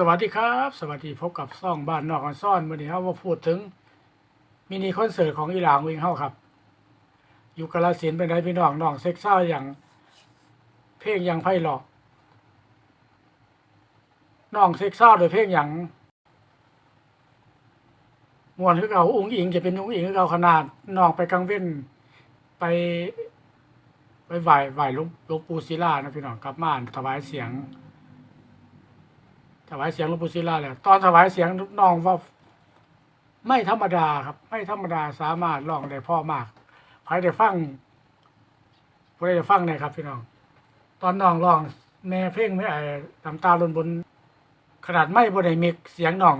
สวัสดีครับ สวัสดีพบกับซ่องบ้านนอกกันซ่อนวันนี้เรามาพูดถึงมินิคอนเสิร์ตของอีหลางวิงเฮาครับ อยู่กาลสินเป็นไรพี่น้องน้องเซ็กซ่าอย่าง เพลงอย่างไพเราะน้องเซ็กซ่าโดยเพลงอย่างมวนคือเก่าอุ้งอิงจะเป็นอุ้งอิงคือเก่าขนาดน้องไปกังเว้นไป ไปไหวไหวลวงลวงปูศิลานะพี่น้องกลับมาถวายเสียง ถวายเสียงหลวงปู่ศิลาแล้วตอนถวายเสียงน้องว่า ไม่ธรรมดาครับ ไม่ธรรมดาสามารถร้องได้พ่อมากใครได้ฟังใครได้ฟังเนี่ยครับ พี่น้อง ตอนน้องร้องแม่เพลงไม่ไอ้น้ำตาลนบน ขนาดไม่บนไดมิกเสียงน้อง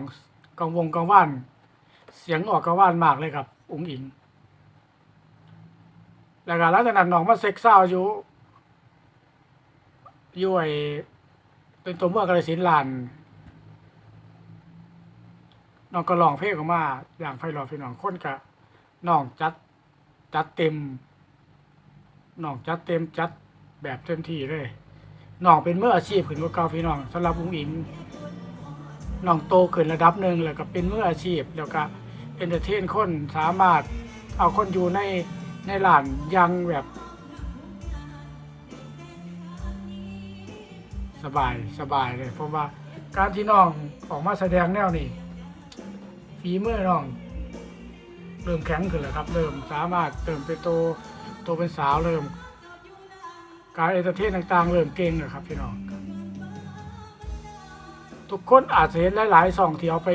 กังวงกังว่าน เสียงออกกังว่านมากเลยครับ อุ้งอิงแล้วก็หลังจากนั้นน้องมาเซ็กซ่าอยู่อยู่ไอ้ เป็นตัวเมืองกาฬสินธุ์ลานน้องก็ร้องเพลงออกมา อย่างไพเราะพี่น้องคนกะน้องจัดจัดเต็มน้องจัดเต็มจัดแบบเต็มที่เลยน้องเป็นเมื่ออาชีพขึ้นกว่าเก่าพี่น้องสำหรับอุ้งอิงน้องโตขึ้นระดับหนึ่งแล้วก็เป็นเมื่ออาชีพแล้วก็เอนเตอร์เทนคนสามารถเอาคนอยู่ในในหลานยังแบบ สบายสบายเลยเพราะว่าการที่น้องออกมาแสดงแนวนี้ฝีมือน้อง เริ่มแข็งขึ้นแล้วครับ เริ่มสามารถเติมเป็นโตโตเป็นสาวเริ่ม การเอเตอร์เทนต่างๆ เริ่มเก่งแล้วครับพี่น้องทุกคนอาจจะเห็นหลายๆสองที่เอาไป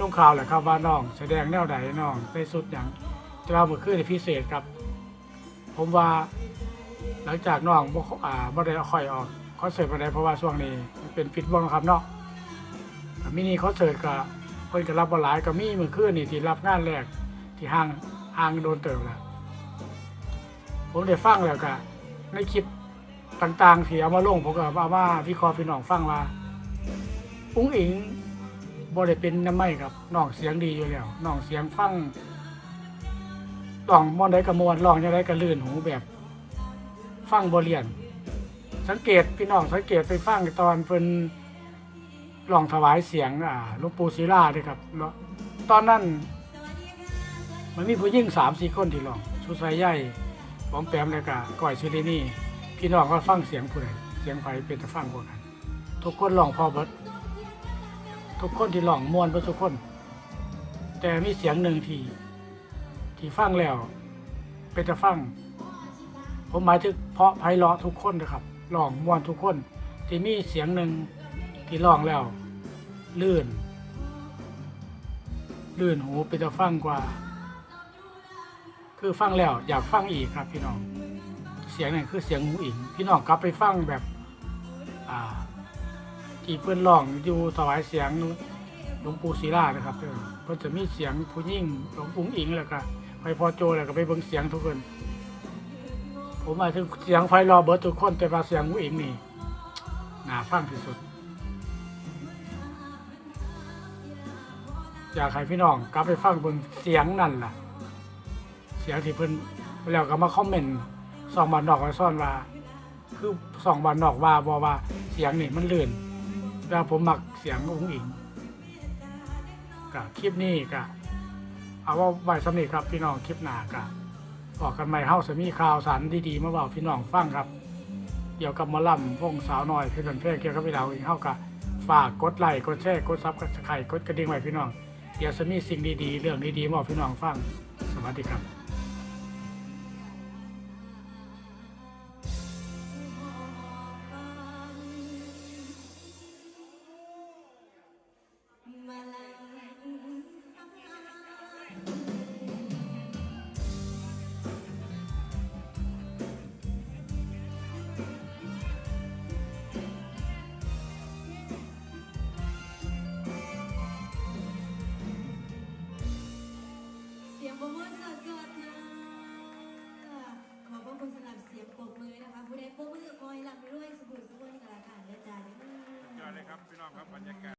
ลงข่าวแหละครับว่าน้อง แสดงแนวใดน้องในสุดอย่างจะเราเมื่อคืนในพิเศษครับ ผมว่า หลังจากน้องบ่อ่าบ่ได้ค่อยออกคอนเสิร์ตบ่ได้เพราะว่าช่วงนี้มันเป็นปิดวงครับเนาะมินิคอนเสิร์ตก็เพิ่นก็รับบ่หลายก็มีมื้อคืนนี่ที่รับงานแรกที่ห้างห้างโดนเติบแล้วผมได้ฟังแล้วก็ในคลิปต่างๆที่เอามาลงผมก็เอามาวิเคราะห์พี่น้องฟังว่าอุ้งอิงบ่ได้เป็นน้ำไม้ครับน้องเสียงดีอยู่แล้วน้องเสียงฟังร้องม่วนใดก็ม่วนร้องจังได้ก็ลื่นหูแบบ ฟังบเรียน สังเกตพี่น้องสังเกตไปฟังตอนเพิ่นลองถวายเสียงอ่าหลวงปู่ศิลาด้วยครับแล้วตอนนั้น มันมีผู้หญิงสามสี่คนที่ลองชุดใส่ใหญ่ปอมแปมเลยกะก่อยซิลินี่ พี่น้องก็ฟังเสียงผู้ใดเสียงไฟเป็นจะฟังพวกนั้นทุกคนลองพอเบิดทุกคนที่ลองมวนเบิดทุกคน แต่มีเสียงหนึ่งที่ที่ฟังแล้ว เป็นจะฟัง ผมหมายถึงเพราะไพเราะทุกคนนะครับร้องมวนทุกคนที่มีเสียงหนึ่งที่ร้องแล้ว ลื่น ลื่นหูเป็นจะฟังกว่า คือฟังแล้วอยากฟังอีกครับ พี่น้อง เสียงนั่นคือเสียงหูอิง พี่น้องกลับไปฟังแบบอ่าที่เพื่อนร้องอยู่ถวายเสียงหลวงปู่ศิลานะครับเพิ่นเพิ่นจะมีเสียงผู้ยิ่งหลวงปู่อิงแล้วก็ไปพอโจแล้วก็ไปเบิ่งเสียงทุกคน ผมหมายถึงเสียงไฟรอเบิร์ดทุกคนแต่ว่าเสียงผู้เองนี่น่าฟังที่สุด อยากให้พี่น้องกลับไปฟังเบิ่งเสียงนั่นล่ะ เสียงที่เพิ่นแล้วก็มาคอมเมนต์สองบานนอกไว้ซ่อนว่า คือสองบานนอกว่าบอว่าเสียงนี่มันลื่นแล้วผมมักเสียงอุ้งอิงกับคลิปนี้ก็เอาว่าไว้สำเร็จครับพี่น้องคลิปหน้าก็บ อกกันใหม่เฮาสมีข่าวสารดีๆมาบอกพี่น้องฟังครับ เดี๋ยวกับมอลำพงสาวน้อยเพื่อนเพลงเกี่ยวกับพี่ดาเองเฮากะฝากกดไลค์กดแชร์กดซับกดไข่กดกระดิ่งไว้พี่น้อง เดี๋ยวสมีสิ่งดีๆ เรื่องดีๆมาบอกพี่น้องฟัง สวัสดีครับ อดเลยครับพี่น้องครับบรรยากาศ